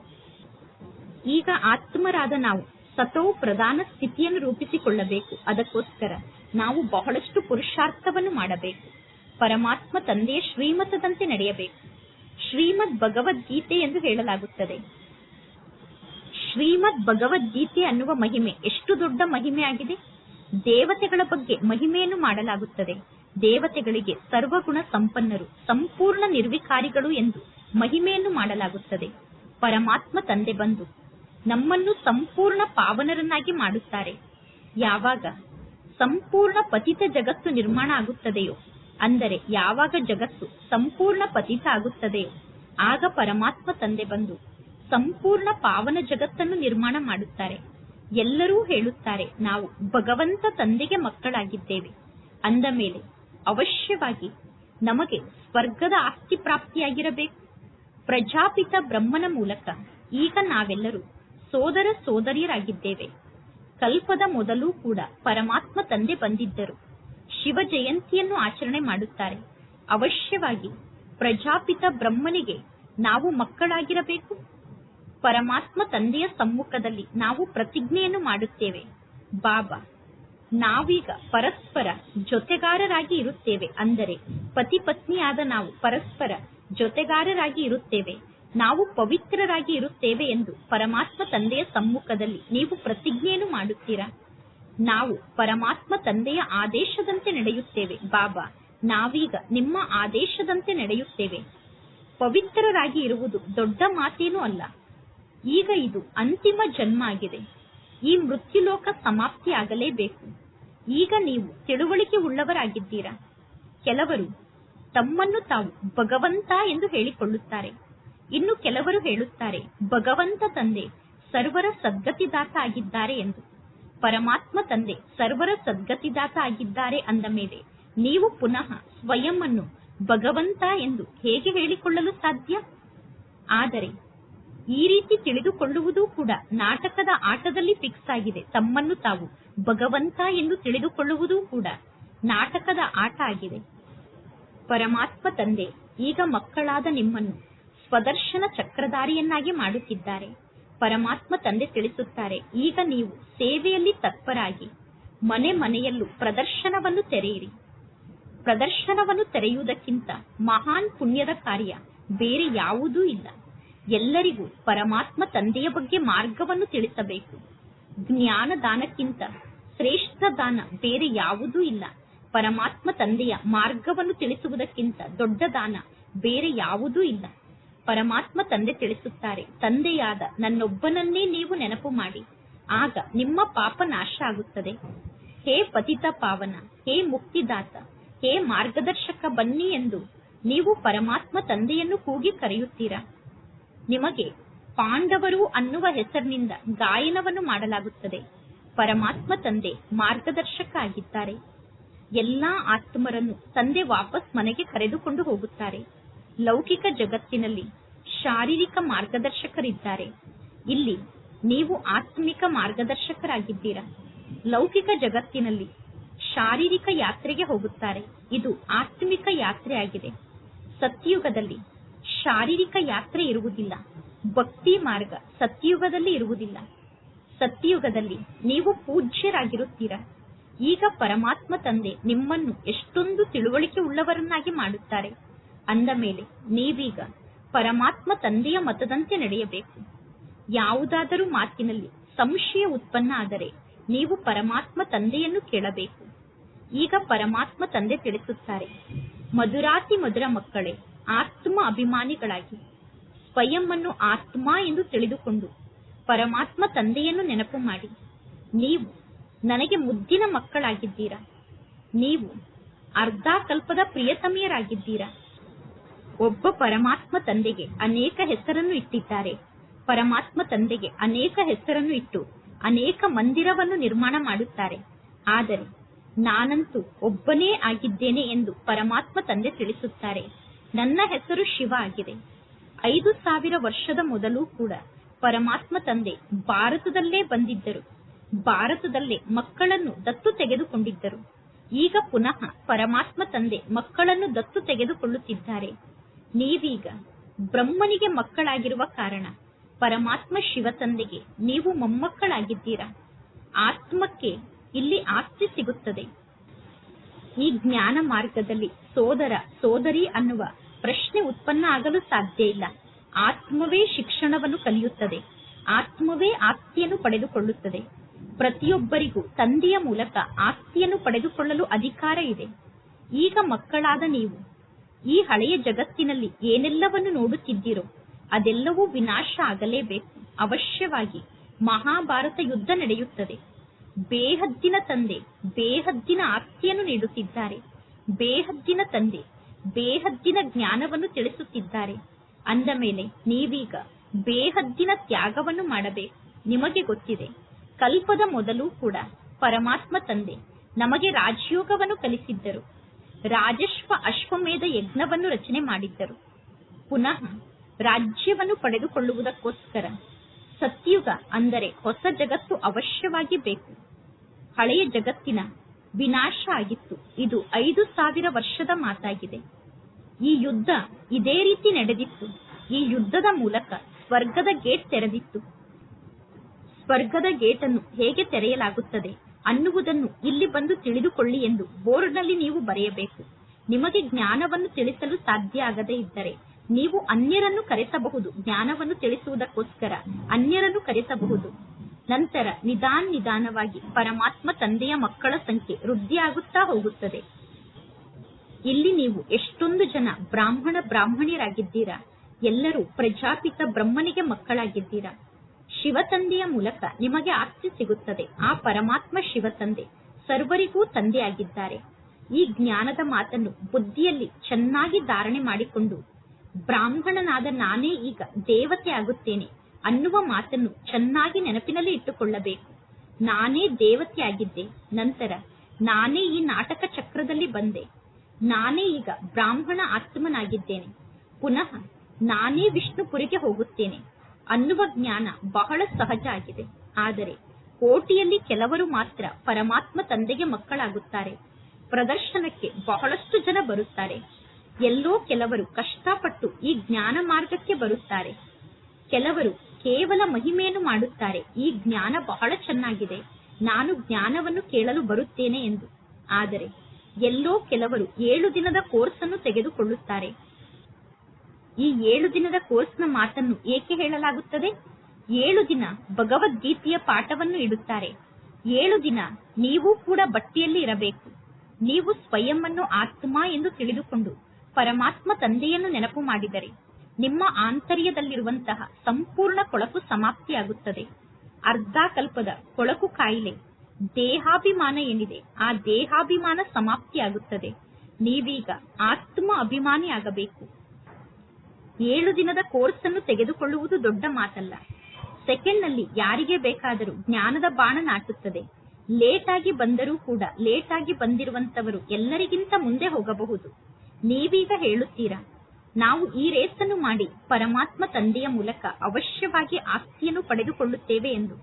ಈಗ ಆತ್ಮರಾದ ನಾವು ಸತೋ ಪ್ರಧಾನ ಸ್ಥಿತಿಯನ್ನು ರೂಪಿಸಿಕೊಳ್ಳಬೇಕು. ಅದಕ್ಕೋಸ್ಕರ ನಾವು ಬಹಳಷ್ಟು ಪುರುಷಾರ್ಥವನ್ನು ಮಾಡಬೇಕು. ಪರಮಾತ್ಮ ತಂದೆಯ ಶ್ರೀಮತದಂತೆ ನಡೆಯಬೇಕು. ಶ್ರೀಮದ್ ಭಗವದ್ಗೀತೆ ಎಂದು ಹೇಳಲಾಗುತ್ತದೆ. ಶ್ರೀಮದ್ ಭಗವದ್ಗೀತೆ ಅನ್ನುವ ಮಹಿಮೆ ಎಷ್ಟು ದೊಡ್ಡ ಮಹಿಮೆ ಆಗಿದೆ. ದೇವತೆಗಳ ಬಗ್ಗೆ ಮಹಿಮೆಯನ್ನು ಮಾಡಲಾಗುತ್ತದೆ. ದೇವತೆಗಳಿಗೆ ಸರ್ವಗುಣ ಸಂಪನ್ನರು, ಸಂಪೂರ್ಣ ನಿರ್ವಿಕಾರಿಗಳು ಎಂದು ಮಹಿಮೆಯನ್ನು ಮಾಡಲಾಗುತ್ತದೆ. ಪರಮಾತ್ಮ ತಂದೆ ಬಂದು ನಮ್ಮನ್ನು ಸಂಪೂರ್ಣ ಪಾವನರನ್ನಾಗಿ ಮಾಡುತ್ತಾರೆ. ಯಾವಾಗ? ಸಂಪೂರ್ಣ ಪತಿತ ಜಗತ್ತು ನಿರ್ಮಾಣ ಆಗುತ್ತದೆಯೋ? ಅಂದರೆ ಯಾವಾಗ ಜಗತ್ತು ಸಂಪೂರ್ಣ ಪತಿತ ಆಗುತ್ತದೆಯೋ, ಆಗ ಪರಮಾತ್ಮ ತಂದೆ ಬಂದು ಸಂಪೂರ್ಣ ಪಾವನ ಜಗತ್ತನ್ನು ನಿರ್ಮಾಣ ಮಾಡುತ್ತಾರೆ. ಎಲ್ಲರೂ ಹೇಳುತ್ತಾರೆ, ನಾವು ಭಗವಂತ ತಂದೆಗೆ ಮಕ್ಕಳಾಗಿದ್ದೇವೆ. ಅಂದ ಮೇಲೆ ಅವಶ್ಯವಾಗಿ ನಮಗೆ ಸ್ವರ್ಗದ ಆಸ್ತಿ ಪ್ರಾಪ್ತಿಯಾಗಿರಬೇಕು. ಪ್ರಜಾಪಿತ ಬ್ರಹ್ಮನ ಮೂಲಕ ಈಗ ನಾವೆಲ್ಲರೂ ಸೋದರ ಸೋದರಿಯರಾಗಿದ್ದೇವೆ. ಕಲ್ಪದ ಮೊದಲು ಕೂಡ ಪರಮಾತ್ಮ ತಂದೆ ಬಂದಿದ್ದರು. ಶಿವ ಜಯಂತಿಯನ್ನು ಆಚರಣೆ ಮಾಡುತ್ತಾರೆ. ಅವಶ್ಯವಾಗಿ ಪ್ರಜಾಪಿತ ಬ್ರಹ್ಮನಿಗೆ ನಾವು ಮಕ್ಕಳಾಗಿರಬೇಕು. ಪರಮಾತ್ಮ ತಂದೆಯ ಸಮ್ಮುಖದಲ್ಲಿ ನಾವು ಪ್ರತಿಜ್ಞೆಯನ್ನು ಮಾಡುತ್ತೇವೆ. ಬಾಬಾ, ನಾವೀಗ ಪರಸ್ಪರ ಜೊತೆಗಾರರಾಗಿ ಇರುತ್ತೇವೆ. ಅಂದರೆ ಪತಿ ಪತ್ನಿಯಾದ ನಾವು ಪರಸ್ಪರ ಜೊತೆಗಾರರಾಗಿ ಇರುತ್ತೇವೆ. ನಾವು ಪವಿತ್ರರಾಗಿ ಇರುತ್ತೇವೆ ಎಂದು ಪರಮಾತ್ಮ ತಂದೆಯ ಸಮ್ಮುಖದಲ್ಲಿ ನೀವು ಪ್ರತಿಜ್ಞೆಯನ್ನು ಮಾಡುತ್ತೀರಾ? ನಾವು ಪರಮಾತ್ಮ ತಂದೆಯ ಆದೇಶದಂತೆ ನಡೆಯುತ್ತೇವೆ. ಬಾಬಾ, ನಾವೀಗ ನಿಮ್ಮ ಆದೇಶದಂತೆ ನಡೆಯುತ್ತೇವೆ. ಪವಿತ್ರರಾಗಿ ಇರುವುದು ದೊಡ್ಡ ಮಾತೇನೂ ಅಲ್ಲ. ಈಗ ಇದು ಅಂತಿಮ ಜನ್ಮ ಆಗಿದೆ. ಈ ಮೃತ್ಯುಲೋಕ ಸಮಾಪ್ತಿಯಾಗಲೇಬೇಕು ಈಗ ನೀವು ತಿಳುವಳಿಕೆ ಉಳ್ಳವರಾಗಿದ್ದೀರಾ? ಕೆಲವರು ತಮ್ಮನ್ನು ತಾವು ಭಗವಂತ ಎಂದು ಹೇಳಿಕೊಳ್ಳುತ್ತಾರೆ. ಇನ್ನು ಕೆಲವರು ಹೇಳುತ್ತಾರೆ, ಭಗವಂತ ತಂದೆ, ಸರ್ವರ ಸದ್ಗತಿದಾತ ಆಗಿದ್ದಾರೆ ಎಂದು. ಪರಮಾತ್ಮ ತಂದೆ, ಸರ್ವರ ಸದ್ಗತಿದಾತ ಆಗಿದ್ದಾರೆ ಅಂದ ಮೇಲೆ, ನೀವು ಪುನಃ ಸ್ವಯಂ ಅನ್ನು ಭಗವಂತ ಎಂದು ಹೇಗೆ ಹೇಳಿಕೊಳ್ಳಲು ಸಾಧ್ಯ? ಆದರೆ, ಈ ರೀತಿ ತಿಳಿದುಕೊಳ್ಳುವುದು ಕೂಡ ನಾಟಕದ ಆಟದಲ್ಲಿ ಫಿಕ್ಸ್ ಆಗಿದೆ. ತಮ್ಮನ್ನು ತಾವು ಭಗವಂತ ಎಂದು ತಿಳಿದುಕೊಳ್ಳುವುದು ಕೂಡ ನಾಟಕದ ಆಟ ಆಗಿದೆ. ಪರಮಾತ್ಮ ತಂದೆ, ಈಗ ಮಕ್ಕಳಾದ ನಿಮ್ಮನ್ನು ಸ್ವದರ್ಶನ ಚಕ್ರಧಾರಿಯನ್ನಾಗಿ ಮಾಡುತ್ತಿದ್ದಾರೆ. ಪರಮಾತ್ಮ ತಂದೆ ತಿಳಿಸುತ್ತಾರೆ, ಈಗ ನೀವು ಸೇವೆಯಲ್ಲಿ ತತ್ಪರಾಗಿ, ಮನೆ ಮನೆಯಲ್ಲೂ ಪ್ರದರ್ಶನವನ್ನು ತೆರೆಯಿರಿ. ಪ್ರದರ್ಶನವನ್ನು ತೆರೆಯುವುದಕ್ಕಿಂತ ಮಹಾನ್ ಪುಣ್ಯದ ಕಾರ್ಯ ಬೇರೆ ಯಾವುದೂ ಇಲ್ಲ. ಎಲ್ಲರಿಗೂ ಪರಮಾತ್ಮ ತಂದೆಯ ಬಗ್ಗೆ ಮಾರ್ಗವನ್ನು ತಿಳಿಸಬೇಕು. ಜ್ಞಾನ ದಾನಕ್ಕಿಂತ ಶ್ರೇಷ್ಠ ದಾನ ಬೇರೆ ಯಾವುದೂ ಇಲ್ಲ. ಪರಮಾತ್ಮ ತಂದೆಯ ಮಾರ್ಗವನ್ನು ತಿಳಿಸುವುದಕ್ಕಿಂತ ದೊಡ್ಡ ದಾನ ಬೇರೆ ಯಾವುದೂ ಇಲ್ಲ. ಪರಮಾತ್ಮ ತಂದೆ ತಿಳಿಸುತ್ತಾರೆ, ತಂದೆಯಾದ ನನ್ನೊಬ್ಬನನ್ನೇ ನೀವು ನೆನಪು ಮಾಡಿ. ಆಗ ನಿಮ್ಮ ಪಾಪ ನಾಶ ಆಗುತ್ತದೆ. ಹೇ ಪತಿತ ಪಾವನ, ಹೇ ಮುಕ್ತಿದಾತ, ಹೇ ಮಾರ್ಗದರ್ಶಕ ಬನ್ನಿ ಎಂದು ನೀವು ಪರಮಾತ್ಮ ತಂದೆಯನ್ನು ಕೂಗಿ ಕರೆಯುತ್ತೀರಾ? ನಿಮಗೆ ಪಾಂಡವರು ಅನ್ನುವ ಹೆಸರಿನಿಂದ ಗಾಯನವನ್ನು ಮಾಡಲಾಗುತ್ತದೆ. ಪರಮಾತ್ಮ ತಂದೆ ಮಾರ್ಗದರ್ಶಕ ಆಗಿದ್ದಾರೆ. ಎಲ್ಲಾ ಆತ್ಮರನ್ನು ತಂದೆ ವಾಪಸ್ ಮನೆಗೆ ಕರೆದುಕೊಂಡು ಹೋಗುತ್ತಾರೆ. ಲೌಕಿಕ ಜಗತ್ತಿನಲ್ಲಿ ಶಾರೀರಿಕ ಮಾರ್ಗದರ್ಶಕರಿದ್ದಾರೆ. ಇಲ್ಲಿ ನೀವು ಆತ್ಮಿಕ ಮಾರ್ಗದರ್ಶಕರಾಗಿದ್ದೀರಾ? ಲೌಕಿಕ ಜಗತ್ತಿನಲ್ಲಿ ಶಾರೀರಿಕ ಯಾತ್ರೆಗೆ ಹೋಗುತ್ತಾರೆ. ಇದು ಆತ್ಮಿಕ ಯಾತ್ರೆಯಾಗಿದೆ. ಸತ್ಯುಗದಲ್ಲಿ ಶಾರೀರಿಕ ಯಾತ್ರೆ ಇರುವುದಿಲ್ಲ. ಭಕ್ತಿ ಮಾರ್ಗ ಸತ್ಯುಗದಲ್ಲಿ ಇರುವುದಿಲ್ಲ. ಸತ್ಯುಗದಲ್ಲಿ ನೀವು ಪೂಜ್ಯರಾಗಿರುತ್ತೀರಾ? ಈಗ ಪರಮಾತ್ಮ ತಂದೆ ನಿಮ್ಮನ್ನು ಎಷ್ಟೊಂದು ತಿಳುವಳಿಕೆ ಉಳ್ಳವರನ್ನಾಗಿ ಮಾಡುತ್ತಾರೆ. ಅಂದ ಮೇಲೆ ನೀವೀಗ ಪರಮಾತ್ಮ ತಂದೆಯ ಮತದಂತೆ ನಡೆಯಬೇಕು. ಯಾವುದಾದರೂ ಮಾತಿನಲ್ಲಿ ಸಂಶಯ ಉತ್ಪನ್ನ ಆದರೆ ನೀವು ಪರಮಾತ್ಮ ತಂದೆಯನ್ನು ಕೇಳಬೇಕು. ಈಗ ಪರಮಾತ್ಮ ತಂದೆ ತಿಳಿಸುತ್ತಾರೆ, ಮಧುರಾತಿ ಮಧುರ ಮಕ್ಕಳೇ, ಆತ್ಮ ಅಭಿಮಾನಿಗಳಾಗಿ ಸ್ವಯಂ ಅನ್ನು ಆತ್ಮ ಎಂದು ತಿಳಿದುಕೊಂಡು ಪರಮಾತ್ಮ ತಂದೆಯನ್ನು ನೆನಪು ಮಾಡಿ. ನೀವು ನನಗೆ ಮುದ್ದಿನ ಮಕ್ಕಳಾಗಿದ್ದೀರಾ? ನೀವು ಅರ್ಧ ಕಲ್ಪದ ಪ್ರಿಯತಮಿಯರಾಗಿದ್ದೀರಾ? ಒಬ್ಬ ಪರಮಾತ್ಮ ತಂದೆಗೆ ಅನೇಕ ಹೆಸರನ್ನು ಇಟ್ಟಿದ್ದಾರೆ. ಪರಮಾತ್ಮ ತಂದೆಗೆ ಅನೇಕ ಹೆಸರನ್ನು ಇಟ್ಟು ಅನೇಕ ಮಂದಿರವನ್ನು ನಿರ್ಮಾಣ ಮಾಡುತ್ತಾರೆ. ಆದರೆ ನಾನಂತೂ ಒಬ್ಬನೇ ಆಗಿದ್ದೇನೆ ಎಂದು ಪರಮಾತ್ಮ ತಂದೆ ತಿಳಿಸುತ್ತಾರೆ. ನನ್ನ ಹೆಸರು ಶಿವ ಆಗಿದೆ. ಐದು ಸಾವಿರ ವರ್ಷದ ಮೊದಲು ಕೂಡ ಪರಮಾತ್ಮ ತಂದೆ ಭಾರತದಲ್ಲೇ ಬಂದಿದ್ದರು. ಭಾರತದಲ್ಲೇ ಮಕ್ಕಳನ್ನು ದತ್ತು ತೆಗೆದುಕೊಂಡಿದ್ದರು. ಈಗ ಪುನಃ ಪರಮಾತ್ಮ ತಂದೆ ಮಕ್ಕಳನ್ನು ದತ್ತು ತೆಗೆದುಕೊಳ್ಳುತ್ತಿದ್ದಾರೆ. ನೀವೀಗ ಬ್ರಹ್ಮನಿಗೆ ಮಕ್ಕಳಾಗಿರುವ ಕಾರಣ ಪರಮಾತ್ಮ ಶಿವ ತಂದೆಗೆ ನೀವು ಮೊಮ್ಮಕ್ಕಳಾಗಿದ್ದೀರಾ? ಆತ್ಮಕ್ಕೆ ಇಲ್ಲಿ ಆಸ್ತಿ ಸಿಗುತ್ತದೆ. ಈ ಜ್ಞಾನ ಮಾರ್ಗದಲ್ಲಿ ಸೋದರ, ಸೋದರಿ ಅನ್ನುವ ಪ್ರಶ್ನೆ ಉತ್ಪನ್ನ ಆಗಲು ಸಾಧ್ಯ ಇಲ್ಲ. ಆತ್ಮವೇ ಶಿಕ್ಷಣವನ್ನು ಕಲಿಯುತ್ತದೆ. ಆತ್ಮವೇ ಆಸ್ತಿಯನ್ನು ಪಡೆದುಕೊಳ್ಳುತ್ತದೆ. ಪ್ರತಿಯೊಬ್ಬರಿಗೂ ತಂದೆಯ ಮೂಲಕ ಆಸ್ತಿಯನ್ನು ಪಡೆದುಕೊಳ್ಳಲು ಅಧಿಕಾರ ಇದೆ. ಈಗ ಮಕ್ಕಳಾದ ನೀವು ಈ ಹಳೆಯ ಜಗತ್ತಿನಲ್ಲಿ ಏನೆಲ್ಲವನ್ನು ನೋಡುತ್ತಿದ್ದೀರೋ ಅದೆಲ್ಲವೂ ವಿನಾಶ ಆಗಲೇಬೇಕು. ಅವಶ್ಯವಾಗಿ ಮಹಾಭಾರತ ಯುದ್ಧ ನಡೆಯುತ್ತದೆ. ಬೇಹದ್ದಿನ ತಂದೆ, ಬೇಹದ್ದಿನ ಆಸ್ತಿಯನ್ನು ನೀಡುತ್ತಿದ್ದಾರೆ. ಬೇಹದ್ದಿನ ತಂದೆ, ಬೇಹದ್ದಿನ ಜ್ಞಾನವನ್ನು ತಿಳಿಸುತ್ತಿದ್ದಾರೆ. ಅಂದ ಮೇಲೆ ನೀವೀಗ ಬೇಹದ್ದಿನ ತ್ಯಾಗವನ್ನು ಮಾಡಬೇಕು. ನಿಮಗೆ ಗೊತ್ತಿದೆ, ಕಲ್ಪದ ಮೊದಲು ಕೂಡ ಪರಮಾತ್ಮ ತಂದೆ ನಮಗೆ ರಾಜಯೋಗವನ್ನು ಕಲಿಸಿದ್ದರು. ರಾಜಶ್ವ ಅಶ್ವಮೇಧ ಯಜ್ಞವನ್ನು ರಚನೆ ಮಾಡಿದ್ದರು. ಪುನಃ ರಾಜ್ಯವನ್ನು ಪಡೆದುಕೊಳ್ಳುವುದಕ್ಕೋಸ್ಕರ ಸತ್ಯುಗ ಅಂದರೆ ಹೊಸ ಜಗತ್ತು ಅವಶ್ಯವಾಗಿ ಬೇಕು. ಹಳೆಯ ಜಗತ್ತಿನ ವಿನಾಶ ಆಗಿತ್ತು. ಇದು ಐದು ಸಾವಿರ ವರ್ಷದ ಮಾತಾಗಿದೆ. ಈ ಯುದ್ಧ ಇದೇ ರೀತಿ ನಡೆದಿತ್ತು. ಈ ಯುದ್ಧದ ಮೂಲಕ ಸ್ವರ್ಗದ ಗೇಟ್ ತೆರೆದಿತ್ತು. ಸ್ವರ್ಗದ ಗೇಟ್ ಅನ್ನು ಹೇಗೆ ತೆರೆಯಲಾಗುತ್ತದೆ? ಅನ್ನುವುದನ್ನು ಇಲ್ಲಿ ಬಂದು ತಿಳಿದುಕೊಳ್ಳಿ ಎಂದು ಬೋರ್ಡ್ನಲ್ಲಿ ನೀವು ಬರೆಯಬೇಕು. ನಿಮಗೆ ಜ್ಞಾನವನ್ನು ತಿಳಿಸಲು ಸಾಧ್ಯ ಆಗದೇ ಇದ್ದರೆ ನೀವು ಅನ್ಯರನ್ನು ಕರೆಸಬಹುದು. ಜ್ಞಾನವನ್ನು ತಿಳಿಸುವುದಕ್ಕೋಸ್ಕರ ಅನ್ಯರನ್ನು ಕರೆಸಬಹುದು. ನಂತರ ನಿಧಾನ ನಿಧಾನವಾಗಿ ಪರಮಾತ್ಮ ತಂದೆಯ ಮಕ್ಕಳ ಸಂಖ್ಯೆ ವೃದ್ಧಿಯಾಗುತ್ತಾ ಹೋಗುತ್ತದೆ. ಇಲ್ಲಿ ನೀವು ಎಷ್ಟೊಂದು ಜನ ಬ್ರಾಹ್ಮಣ ಬ್ರಾಹ್ಮಣಿಯರಾಗಿದ್ದೀರಾ? ಎಲ್ಲರೂ ಪ್ರಜಾಪಿತ ಬ್ರಹ್ಮನಿಗೆ ಮಕ್ಕಳಾಗಿದ್ದೀರಾ? ಶಿವತಂದೆಯ ಮೂಲಕ ನಿಮಗೆ ಆಸ್ತಿ ಸಿಗುತ್ತದೆ. ಆ ಪರಮಾತ್ಮ ಶಿವತಂದೆ ಸರ್ವರಿಗೂ ತಂದೆಯಾಗಿದ್ದಾರೆ. ಈ ಜ್ಞಾನದ ಮಾತನ್ನು ಬುದ್ಧಿಯಲ್ಲಿ ಚೆನ್ನಾಗಿ ಧಾರಣೆ ಮಾಡಿಕೊಂಡು ಬ್ರಾಹ್ಮಣನಾದ ನಾನೇ ಈಗ ದೇವತೆ ಆಗುತ್ತೇನೆ ಅನ್ನುವ ಮಾತನ್ನು ಚೆನ್ನಾಗಿ ನೆನಪಿನಲ್ಲಿ ಇಟ್ಟುಕೊಳ್ಳಬೇಕು. ನಾನೇ ದೇವತೆಯಾಗಿದ್ದೆ ನಂತರ ನಾನೇ ಈ ನಾಟಕ ಚಕ್ರದಲ್ಲಿ ಬಂದೆ. ನಾನೇ ಈಗ ಬ್ರಾಹ್ಮಣ ಆತ್ಮನಾಗಿದ್ದೇನೆ. ಪುನಃ ನಾನೇ ವಿಷ್ಣುಪುರಿಗೆ ಹೋಗುತ್ತೇನೆ. ಅನ್ನುವ ಜ್ಞಾನ ಬಹಳ ಸಹಜ ಆಗಿದೆ. ಆದರೆ ಕೋಟಿಯಲ್ಲಿ ಕೆಲವರು ಮಾತ್ರ ಪರಮಾತ್ಮ ತಂದೆಗೆ ಮಕ್ಕಳಾಗುತ್ತಾರೆ. ಪ್ರದರ್ಶನಕ್ಕೆ ಬಹಳಷ್ಟು ಜನ ಬರುತ್ತಾರೆ. ಎಲ್ಲೋ ಕೆಲವರು ಕಷ್ಟಪಟ್ಟು ಈ ಜ್ಞಾನ ಮಾರ್ಗಕ್ಕೆ ಬರುತ್ತಾರೆ. ಕೆಲವರು ಕೇವಲ ಮಹಿಮೆಯನ್ನು ಮಾಡುತ್ತಾರೆ. ಈ ಜ್ಞಾನ ಬಹಳ ಚೆನ್ನಾಗಿದೆ. ನಾನು ಜ್ಞಾನವನ್ನು ಕೇಳಲು ಬರುತ್ತೇನೆ ಎಂದು. ಆದರೆ ಎಲ್ಲೋ ಕೆಲವರು ಏಳು ದಿನದ ಕೋರ್ಸ್ ಅನ್ನು ತೆಗೆದುಕೊಳ್ಳುತ್ತಾರೆ. ಈ ಏಳು ದಿನದ ಕೋರ್ಸ್ನ ಮಾತನ್ನು ಏಕೆ ಹೇಳಲಾಗುತ್ತದೆ? ಏಳು ದಿನ ಭಗವದ್ಗೀತೆಯ ಪಾಠವನ್ನು ಇಡುತ್ತಾರೆ. ಏಳು ದಿನ ನೀವು ಕೂಡ ಬಟ್ಟೆಯಲ್ಲಿ ಇರಬೇಕು. ನೀವು ಸ್ವಯಂ ಆತ್ಮ ಎಂದು ತಿಳಿದುಕೊಂಡು ಪರಮಾತ್ಮ ತಂದೆಯನ್ನು ನೆನಪು ಮಾಡಿದರೆ ನಿಮ್ಮ ಆಂತರ್ಯದಲ್ಲಿರುವಂತಹ ಸಂಪೂರ್ಣ ಕೊಳಕು ಸಮಾಪ್ತಿಯಾಗುತ್ತದೆ. ಅರ್ಧ ಕಲ್ಪದ ಕೊಳಕು ಕಾಯಿಲೆ, ದೇಹಾಭಿಮಾನ ಏನಿದೆ ಆ ದೇಹಾಭಿಮಾನ ಸಮಾಪ್ತಿಯಾಗುತ್ತದೆ. ನೀವೀಗ ಆತ್ಮ ಅಭಿಮಾನಿ ಆಗಬೇಕು ಏಳು ದಿನದ ಕೋರ್ಸ್ ಅನ್ನು ತೆಗೆದುಕೊಳ್ಳುವುದು ದೊಡ್ಡ ಮಾತಲ್ಲ. ಸೆಕೆಂಡ್ನಲ್ಲಿ ಯಾರಿಗೆ ಬೇಕಾದರೂ ಜ್ಞಾನದ ಬಾಣ ನಾಟುತ್ತದೆ. ಲೇಟ್ ಆಗಿ ಬಂದರೂ ಕೂಡ ಲೇಟ್ ಆಗಿ ಬಂದಿರುವಂತವರು ಎಲ್ಲರಿಗಿಂತ ಮುಂದೆ ಹೋಗಬಹುದು. ನೀವೀಗ ಹೇಳುತ್ತೀರಾ? ನಾವು ಈ ರೇಸ್ ಅನ್ನು ಮಾಡಿ ಪರಮಾತ್ಮ ತಂದೆಯ ಮೂಲಕ ಅವಶ್ಯವಾಗಿ ಆಸ್ತಿಯನ್ನು ಪಡೆದುಕೊಳ್ಳುತ್ತೇವೆ ಎಂದು.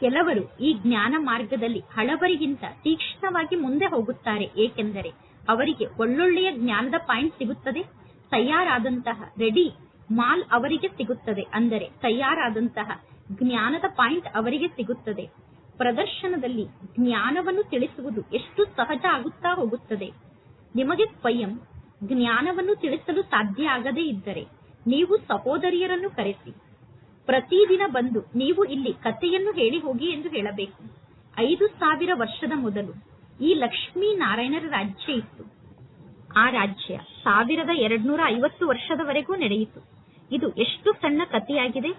ಕೆಲವರು ಈ ಜ್ಞಾನ ಮಾರ್ಗದಲ್ಲಿ ಹಳಬರಿಗಿಂತ ತೀಕ್ಷ್ಣವಾಗಿ ಮುಂದೆ ಹೋಗುತ್ತಾರೆ ಏಕೆಂದರೆ ಅವರಿಗೆ ಒಳ್ಳೊಳ್ಳೆಯ ಜ್ಞಾನದ ಪಾಯಿಂಟ್ ಸಿಗುತ್ತದೆ. ತಯಾರಾದಂತಹ ರೆಡಿ ಮಾಲ್ ಅವರಿಗೆ ಸಿಗುತ್ತದೆ. ಅಂದರೆ ತಯಾರಾದಂತಹ ಜ್ಞಾನದ ಪಾಯಿಂಟ್ ಅವರಿಗೆ ಸಿಗುತ್ತದೆ. ಪ್ರದರ್ಶನದಲ್ಲಿ ಜ್ಞಾನವನ್ನು ತಿಳಿಸುವುದು ಎಷ್ಟು ಸಹಜ ಆಗುತ್ತಾ ಹೋಗುತ್ತದೆ. ನಿಮಗೆ ಸ್ವಯಂ ಜ್ಞಾನವನ್ನು ತಿಳಿಸಲು ಸಾಧ್ಯ ಆಗದೇ ಇದ್ದರೆ ನೀವು ಸಹೋದರಿಯರನ್ನು ಕರೆಸಿ. ಪ್ರತಿದಿನ ಬಂದು ನೀವು ಇಲ್ಲಿ ಕಥೆಯನ್ನು ಹೇಳಿ ಹೋಗಿ ಎಂದು ಹೇಳಬೇಕು. ಐದು ಸಾವಿರ ವರ್ಷದ ಮೊದಲು ಈ ಲಕ್ಷ್ಮೀ ನಾರಾಯಣರ ರಾಜ್ಯ ಇತ್ತು. ಆ ರಾಜ್ಯ ಸಾವಿರದ ಎರಡ್ನೂರ ಐವತ್ತು ವರ್ಷದವರೆಗೂ ನಡೆಯಿತು. ಇದು ಎಷ್ಟು ಸಣ್ಣ ಕಥೆಯಾಗಿದೆ?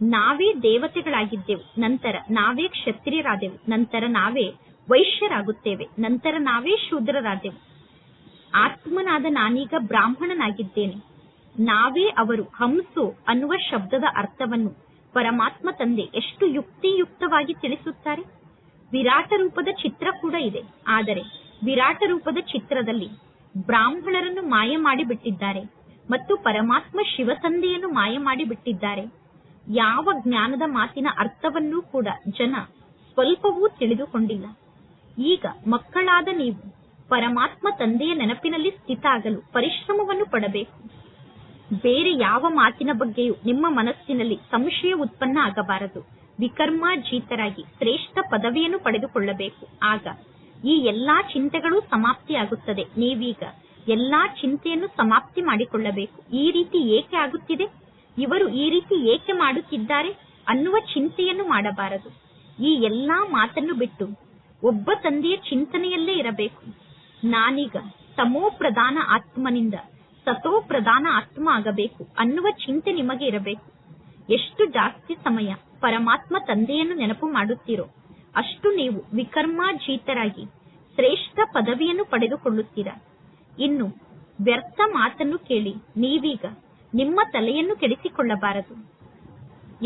ನಾವೇ ದೇವತೆಗಳಾಗಿದ್ದೆವು, ನಂತರ ನಾವೇ ಕ್ಷತ್ರಿಯರಾದೆವು, ನಂತರ ನಾವೇ ವೈಶ್ಯರಾಗುತ್ತೇವೆ, ನಂತರ ನಾವೇ ಶೂದ್ರರಾದೆವು. ಆತ್ಮನಾದ ನಾನೀಗ ಬ್ರಾಹ್ಮಣನಾಗಿದ್ದೇನೆ. ನಾವೇ ಅವರು ಹಂಸು ಅನ್ನುವ ಶಬ್ದದ ಅರ್ಥವನ್ನು ಪರಮಾತ್ಮ ತಂದೆ ಎಷ್ಟು ಯುಕ್ತಿಯುಕ್ತವಾಗಿ ತಿಳಿಸುತ್ತಾರೆ? ವಿರಾಟ ರೂಪದ ಚಿತ್ರ ಕೂಡ ಇದೆ, ಆದರೆ ವಿರಾಟ ರೂಪದ ಚಿತ್ರದಲ್ಲಿ ಬ್ರಾಹ್ಮಣರನ್ನು ಮಾಯ ಮಾಡಿ ಬಿಟ್ಟಿದ್ದಾರೆ ಮತ್ತು ಪರಮಾತ್ಮ ಶಿವತಂದೆಯನ್ನು ಮಾಯ ಮಾಡಿ ಬಿಟ್ಟಿದ್ದಾರೆ ಯಾವ ಜ್ಞಾನದ ಮಾತಿನ ಅರ್ಥವನ್ನೂ ಕೂಡ ಜನ ಸ್ವಲ್ಪವೂ ತಿಳಿದುಕೊಂಡಿಲ್ಲ. ಈಗ ಮಕ್ಕಳಾದ ನೀವು ಪರಮಾತ್ಮ ತಂದೆಯ ನೆನಪಿನಲ್ಲಿ ಸ್ಥಿತ ಆಗಲು ಪರಿಶ್ರಮವನ್ನು ಪಡಬೇಕು. ಬೇರೆ ಯಾವ ಮಾತಿನ ಬಗ್ಗೆಯೂ ನಿಮ್ಮ ಮನಸ್ಸಿನಲ್ಲಿ ಸಂಶಯ ಉತ್ಪನ್ನ ಆಗಬಾರದು. ವಿಕರ್ಮಾಜೀತರಾಗಿ ಶ್ರೇಷ್ಠ ಪದವಿಯನ್ನು ಪಡೆದುಕೊಳ್ಳಬೇಕು. ಆಗ ಈ ಎಲ್ಲಾ ಚಿಂತೆಗಳು ಸಮಾಪ್ತಿಯಾಗುತ್ತದೆ ನೀವೀಗ ಎಲ್ಲಾ ಚಿಂತೆಯನ್ನು ಸಮಾಪ್ತಿ ಮಾಡಿಕೊಳ್ಳಬೇಕು. ಈ ರೀತಿ ಏಕೆ ಆಗುತ್ತಿದೆ? ಇವರು ಈ ರೀತಿ ಏಕೆ ಮಾಡುತ್ತಿದ್ದಾರೆ ಅನ್ನುವ ಚಿಂತೆಯನ್ನು ಮಾಡಬಾರದು. ಈ ಎಲ್ಲಾ ಮಾತನ್ನು ಬಿಟ್ಟು ಒಬ್ಬ ತಂದೆಯ ಚಿಂತನೆಯಲ್ಲೇ ಇರಬೇಕು. ನಾನೀಗ ತಮೋ ಪ್ರಧಾನ ಆತ್ಮನಿಂದ ಸತೋ ಪ್ರಧಾನ ಆತ್ಮ ಆಗಬೇಕು ಅನ್ನುವ ಚಿಂತೆ ನಿಮಗೆ ಇರಬೇಕು. ಎಷ್ಟು ಜಾಸ್ತಿ ಸಮಯ ಪರಮಾತ್ಮ ತಂದೆಯನ್ನು ನೆನಪು ಮಾಡುತ್ತೀರೋ ಅಷ್ಟು ನೀವು ವಿಕರ್ಮಾಜೀತರಾಗಿ ಶ್ರೇಷ್ಠ ಪದವಿಯನ್ನು ಪಡೆದುಕೊಳ್ಳುತ್ತೀರಾ. ಇನ್ನು ವ್ಯರ್ಥ ಮಾತನ್ನು ಕೇಳಿ ನೀವೀಗ ನಿಮ್ಮ ತಲೆಯನ್ನು ಕೆಡಿಸಿಕೊಳ್ಳಬಾರದು.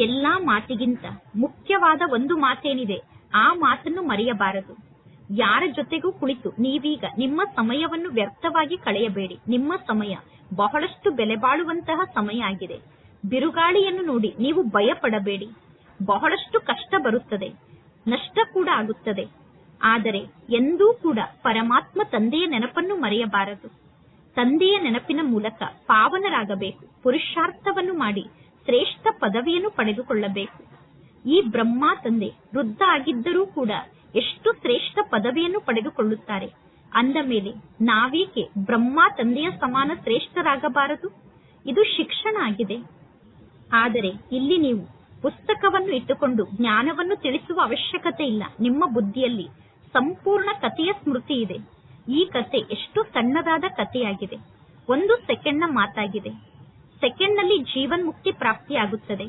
ಎಲ್ಲಾ ಮಾತಿಗಿಂತ ಮುಖ್ಯವಾದ ಒಂದು ಮಾತೇನಿದೆ, ಆ ಮಾತನ್ನು ಮರೆಯಬಾರದು. ಯಾರ ಜೊತೆಗೂ ಕುಳಿತು ನೀವೀಗ ನಿಮ್ಮ ಸಮಯವನ್ನು ವ್ಯರ್ಥವಾಗಿ ಕಳೆಯಬೇಡಿ. ನಿಮ್ಮ ಸಮಯ ಬಹಳಷ್ಟು ಬೆಲೆ ಬಾಳುವಂತಹ ಸಮಯ ಆಗಿದೆ. ಬಿರುಗಾಳಿಯನ್ನು ನೋಡಿ ನೀವು ಭಯಪಡಬೇಡಿ. ಬಹಳಷ್ಟು ಕಷ್ಟ ಬರುತ್ತದೆ. ನಷ್ಟ ಕೂಡ ಆಗುತ್ತದೆ. ಆದರೆ ಎಂದೂ ಕೂಡ ಪರಮಾತ್ಮ ತಂದೆಯ ನೆನಪನ್ನು ಮರೆಯಬಾರದು. ತಂದೆಯ ನೆನಪಿನ ಮೂಲಕ ಪಾವನರಾಗಬೇಕು, ಪುರುಷಾರ್ಥವನ್ನು ಮಾಡಿ ಶ್ರೇಷ್ಠ ಪದವಿಯನ್ನು ಪಡೆದುಕೊಳ್ಳಬೇಕು. ಈ ಬ್ರಹ್ಮ ತಂದೆ ವೃದ್ಧ ಆಗಿದ್ದರೂ ಕೂಡ ಎಷ್ಟು ಶ್ರೇಷ್ಠ ಪದವಿಯನ್ನು ಪಡೆದುಕೊಳ್ಳುತ್ತಾರೆ. ಅಂದ ಮೇಲೆ ನಾವೇಕೆ ಬ್ರಹ್ಮ ತಂದೆಯ ಸಮಾನ ಶ್ರೇಷ್ಠರಾಗಬಾರದು? ಇದು ಶಿಕ್ಷಣ ಆಗಿದೆ. ಆದರೆ ಇಲ್ಲಿ ನೀವು ಪುಸ್ತಕವನ್ನು ಇಟ್ಟುಕೊಂಡು ಜ್ಞಾನವನ್ನು ತಿಳಿಸುವ ಅವಶ್ಯಕತೆ ಇಲ್ಲ ನಿಮ್ಮ ಬುದ್ಧಿಯಲ್ಲಿ. ಸಂಪೂರ್ಣ ಕಥೆಯ ಸ್ಮೃತಿ ಇದೆ. ಈ ಕಥೆ ಎಷ್ಟು ಸಣ್ಣದಾದ ಕಥೆಯಾಗಿದೆ. ಒಂದು ಸೆಕೆಂಡ್ನ ಮಾತಾಗಿದೆ. ಸೆಕೆಂಡ್ನಲ್ಲಿ ಜೀವನ್ಮುಕ್ತಿ ಪ್ರಾಪ್ತಿಯಾಗುತ್ತದೆ.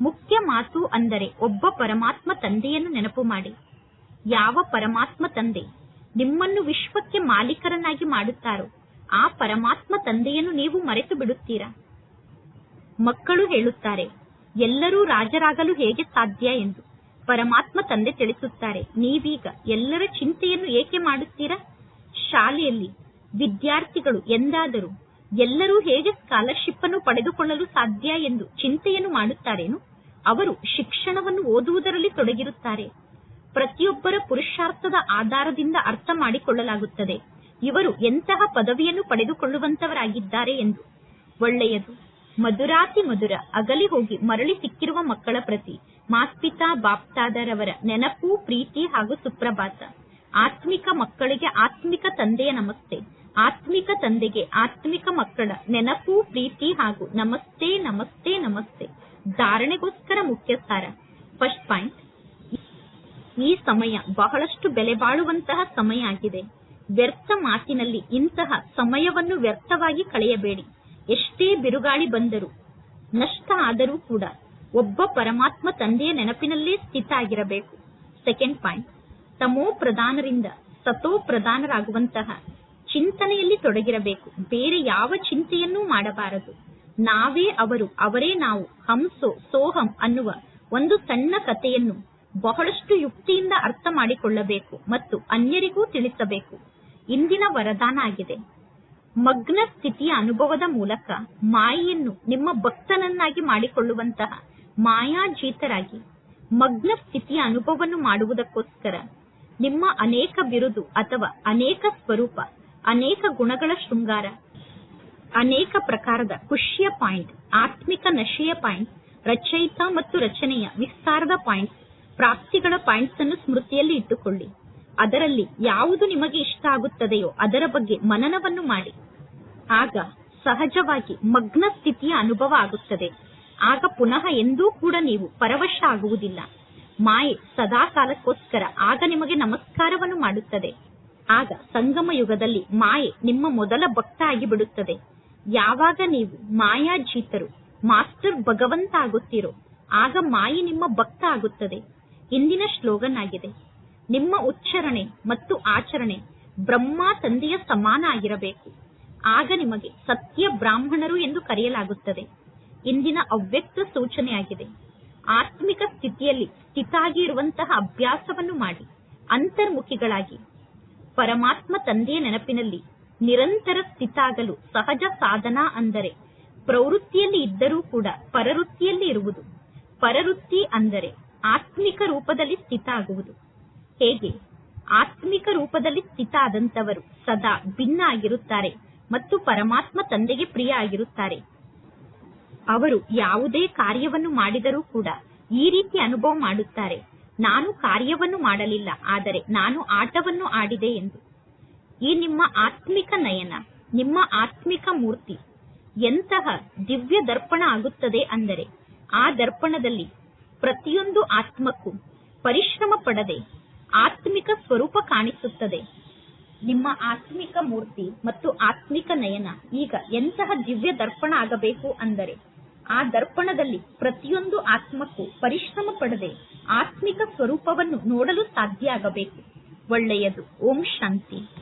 ಮುಖ್ಯ ಮಾತು ಅಂದರೆ ಒಬ್ಬ ಪರಮಾತ್ಮ ತಂದೆಯನ್ನು ನೆನಪು ಮಾಡಿ. ಯಾವ ಪರಮಾತ್ಮ ತಂದೆ? ನಿಮ್ಮನ್ನು ವಿಶ್ವಕ್ಕೆ ಮಾಲೀಕರನ್ನಾಗಿ ಮಾಡುತ್ತಾರೋ? ಆ ಪರಮಾತ್ಮ ತಂದೆಯನ್ನು ನೀವು ಮರೆತು ಬಿಡುತ್ತೀರಾ? ಮಕ್ಕಳು ಹೇಳುತ್ತಾರೆ ಎಲ್ಲರೂ ರಾಜರಾಗಲು ಹೇಗೆ ಸಾಧ್ಯ ಎಂದು ಪರಮಾತ್ಮ ತಂದೆ ತಿಳಿಸುತ್ತಾರೆ. ನೀವೀಗ ಎಲ್ಲರ ಚಿಂತೆಯನ್ನು ಏಕೆ ಮಾಡುತ್ತೀರಾ? ಶಾಲೆಯಲ್ಲಿ ವಿದ್ಯಾರ್ಥಿಗಳು ಎಂದಾದರೂ ಎಲ್ಲರೂ ಹೇಗೆ ಸ್ಕಾಲರ್ಶಿಪ್ ಅನ್ನು ಪಡೆದುಕೊಳ್ಳಲು ಸಾಧ್ಯ ಎಂದು ಚಿಂತೆಯನ್ನು ಮಾಡುತ್ತಾರೇನು? ಅವರು ಶಿಕ್ಷಣವನ್ನು ಓದುವುದರಲ್ಲಿ ತೊಡಗಿರುತ್ತಾರೆ. ಪ್ರತಿಯೊಬ್ಬರ ಪುರುಷಾರ್ಥದ ಆಧಾರದಿಂದ ಅರ್ಥ ಮಾಡಿಕೊಳ್ಳಲಾಗುತ್ತದೆ. ಇವರು ಎಂತಹ ಪದವಿಯನ್ನು ಪಡೆದುಕೊಳ್ಳುವಂತವರಾಗಿದ್ದಾರೆ ಎಂದು ಒಳ್ಳೆಯದು. ಮಧುರಾತಿ ಮಧುರ ಅಗಲಿ ಹೋಗಿ ಮರಳಿ ಸಿಕ್ಕಿರುವ ಮಕ್ಕಳ ಪ್ರತಿ ಮಾಸ್ಪಿತಾ ಬಾಪ್ತಾದರವರ ನೆನಪು, ಪ್ರೀತಿ ಹಾಗೂ ಸುಪ್ರಭಾತ. ಆತ್ಮಿಕ ಮಕ್ಕಳಿಗೆ ಆತ್ಮಿಕ ತಂದೆಯ ನಮಸ್ತೆ. ಆತ್ಮಿಕ ತಂದೆಗೆ ಆತ್ಮಿಕ ಮಕ್ಕಳ ನೆನಪು, ಪ್ರೀತಿ ಹಾಗೂ ನಮಸ್ತೆ ನಮಸ್ತೆ ನಮಸ್ತೆ. ಧಾರಣೆಗೋಸ್ಕರ ಮುಖ್ಯ ಸಾರ. ಫಸ್ಟ್ ಪಾಯಿಂಟ್ ಈ ಸಮಯ ಬಹಳಷ್ಟು ಬೆಲೆ ಬಾಳುವಂತಹ ಸಮಯ ಆಗಿದೆ. ವ್ಯರ್ಥ ಮಾತಿನಲ್ಲಿ ಇಂತಹ ಸಮಯವನ್ನು ವ್ಯರ್ಥವಾಗಿ ಕಳೆಯಬೇಡಿ. ಎಷ್ಟೇ ಬಿರುಗಾಳಿ ಬಂದರೂ, ನಷ್ಟ ಆದರೂ ಕೂಡ ಒಬ್ಬ ಪರಮಾತ್ಮ ತಂದೆಯ ನೆನಪಿನಲ್ಲೇ ಸ್ಥಿತ ಆಗಿರಬೇಕು ಸೆಕೆಂಡ್ ಪಾಯಿಂಟ್ ತಮೋ ಪ್ರಧಾನರಿಂದ ಸತೋ ಪ್ರಧಾನರಾಗುವಂತಹ ಚಿಂತನೆಯಲ್ಲಿ ತೊಡಗಿರಬೇಕು. ಬೇರೆ ಯಾವ ಚಿಂತೆಯನ್ನೂ ಮಾಡಬಾರದು. ನಾವೇ ಅವರು, ಅವರೇ ನಾವು, ಹಂಸೋ, ಸೋಹಂ ಅನ್ನುವ ಒಂದು ಸಣ್ಣ ಕಥೆಯನ್ನು ಬಹಳಷ್ಟು ಯುಕ್ತಿಯಿಂದ ಅರ್ಥ ಮಾಡಿಕೊಳ್ಳಬೇಕು ಮತ್ತು ಅನ್ಯರಿಗೂ ತಿಳಿಸಬೇಕು. ಇಂದಿನ ವರದಾನ ಆಗಿದೆ. ಮಗ್ನ ಸ್ಥಿತಿಯ ಅನುಭವದ ಮೂಲಕ ಮಾಯೆಯನ್ನು ನಿಮ್ಮ ಭಕ್ತನನ್ನಾಗಿ ಮಾಡಿಕೊಳ್ಳುವಂತಹ ಮಾಯಾಜೀತರಾಗಿ ಮಗ್ನ ಸ್ಥಿತಿಯ ಅನುಭವವನ್ನು ಮಾಡುವುದಕ್ಕೋಸ್ಕರ ನಿಮ್ಮ ಅನೇಕ ಬಿರುದು ಅಥವಾ ಅನೇಕ ಸ್ವರೂಪ, ಅನೇಕ ಗುಣಗಳ ಶೃಂಗಾರ, ಅನೇಕ ಪ್ರಕಾರದ ಖುಷಿಯ ಪಾಯಿಂಟ್, ಆತ್ಮಿಕ ನಶೆಯ ಪಾಯಿಂಟ್, ರಚಯಿತ ಮತ್ತು ರಚನೆಯ ವಿಸ್ತಾರದ ಪಾಯಿಂಟ್ಸ್ ಪ್ರಾಪ್ತಿಗಳ ಪಾಯಿಂಟ್ಸ್ ಅನ್ನು ಸ್ಮೃತಿಯಲ್ಲಿ ಇಟ್ಟುಕೊಳ್ಳಿ. ಅದರಲ್ಲಿ ಯಾವುದು ನಿಮಗೆ ಇಷ್ಟ ಆಗುತ್ತದೆಯೋ ಅದರ ಬಗ್ಗೆ ಮನನವನ್ನು ಮಾಡಿ. ಆಗ ಸಹಜವಾಗಿ ಮಗ್ನ ಸ್ಥಿತಿಯ ಅನುಭವ ಆಗುತ್ತದೆ. ಆಗ ಪುನಃ ಎಂದೂ ಕೂಡ ನೀವು ಪರವಶ ಆಗುವುದಿಲ್ಲ. ಮಾಯೆ ಸದಾ ಕಾಲಕ್ಕೋಸ್ಕರ ಆಗ ನಿಮಗೆ ನಮಸ್ಕಾರವನ್ನು ಮಾಡುತ್ತದೆ. ಆಗ ಸಂಗಮ ಯುಗದಲ್ಲಿ ಮಾಯೆ ನಿಮ್ಮ ಮೊದಲ ಭಕ್ತ ಆಗಿಬಿಡುತ್ತದೆ. ಯಾವಾಗ ನೀವು ಮಾಯಾಜೀತರು, ಮಾಸ್ಟರ್ ಭಗವಂತ ಆಗುತ್ತೀರೋ, ಆಗ ಮಾಯೆ ನಿಮ್ಮ ಭಕ್ತ ಆಗುತ್ತದೆ. ಇಂದಿನ ಶ್ಲೋಗನ್ ಆಗಿದೆ ನಿಮ್ಮ ಉಚ್ಚರಣೆ ಮತ್ತು ಆಚರಣೆ ಬ್ರಹ್ಮ ತಂದೆಯ ಸಮಾನ ಆಗಿರಬೇಕು ಆಗ ನಿಮಗೆ ಸತ್ಯ ಬ್ರಾಹ್ಮಣರು ಎಂದು ಕರೆಯಲಾಗುತ್ತದೆ. ಇಂದಿನ ಅವ್ಯಕ್ತ ಸೂಚನೆಯಾಗಿದೆ. ಆತ್ಮಿಕ ಸ್ಥಿತಿಯಲ್ಲಿ ಸ್ಥಿತಾಗಿ ಇರುವಂತಹ ಅಭ್ಯಾಸವನ್ನು ಮಾಡಿ, ಅಂತರ್ಮುಖಿಗಳಾಗಿ. ಪರಮಾತ್ಮ ತಂದೆಯ ನೆನಪಿನಲ್ಲಿ ನಿರಂತರ ಸ್ಥಿತಾಗಲು ಸಹಜ ಸಾಧನ ಅಂದರೆ ಪ್ರವೃತ್ತಿಯಲ್ಲಿ ಇದ್ದರೂ ಕೂಡ ಪರವೃತ್ತಿಯಲ್ಲಿ ಇರುವುದು. ಪರವೃತ್ತಿ ಅಂದರೆ ಆತ್ಮಿಕ ರೂಪದಲ್ಲಿ ಸ್ಥಿತ ಆಗುವುದು ಹೇಗೆ? ಆತ್ಮಿಕ ರೂಪದಲ್ಲಿ ಸ್ಥಿತ ಆದಂತವರು ಸದಾ ಭಿನ್ನ ಆಗಿರುತ್ತಾರೆ ಮತ್ತು ಪರಮಾತ್ಮ ತಂದೆಗೆ ಪ್ರಿಯ ಆಗಿರುತ್ತಾರೆ ಅವರು ಯಾವುದೇ ಕಾರ್ಯವನ್ನು ಮಾಡಿದರೂ ಕೂಡ ಈ ರೀತಿ ಅನುಭವ ಮಾಡುತ್ತಾರೆ. ನಾನು ಕಾರ್ಯವನ್ನು ಮಾಡಲಿಲ್ಲ, ಆದರೆ ನಾನು ಆಟವನ್ನು ಆಡಿದೆ ಎಂದು. ಈ ನಿಮ್ಮ ಆತ್ಮಿಕ ನಯನ, ನಿಮ್ಮ ಆತ್ಮಿಕ ಮೂರ್ತಿ, ಎಂತಹ ದಿವ್ಯ ದರ್ಪಣ ಆಗುತ್ತದೆ ಅಂದರೆ ಆ ದರ್ಪಣದಲ್ಲಿ ಪ್ರತಿಯೊಂದು ಆತ್ಮಕ್ಕೂ ಪರಿಶ್ರಮ ಪಡದೆ ಆತ್ಮಿಕ ಸ್ವರೂಪ ಕಾಣಿಸುತ್ತದೆ. ನಿಮ್ಮ ಆತ್ಮಿಕ ಮೂರ್ತಿ ಮತ್ತು ಆತ್ಮಿಕ ನಯನ ಈಗ ಎಂತಹ ದಿವ್ಯ ದರ್ಪಣ ಆಗಬೇಕು ಅಂದರೆ ಆ ದರ್ಪಣದಲ್ಲಿ ಪ್ರತಿಯೊಂದು ಆತ್ಮಕ್ಕೂ ಪರಿಶ್ರಮ ಪಡದೆ ಆತ್ಮಿಕ ಸ್ವರೂಪವನ್ನು ನೋಡಲು ಸಾಧ್ಯ ಆಗಬೇಕು. ಒಳ್ಳೆಯದು. ಓಂ ಶಾಂತಿ.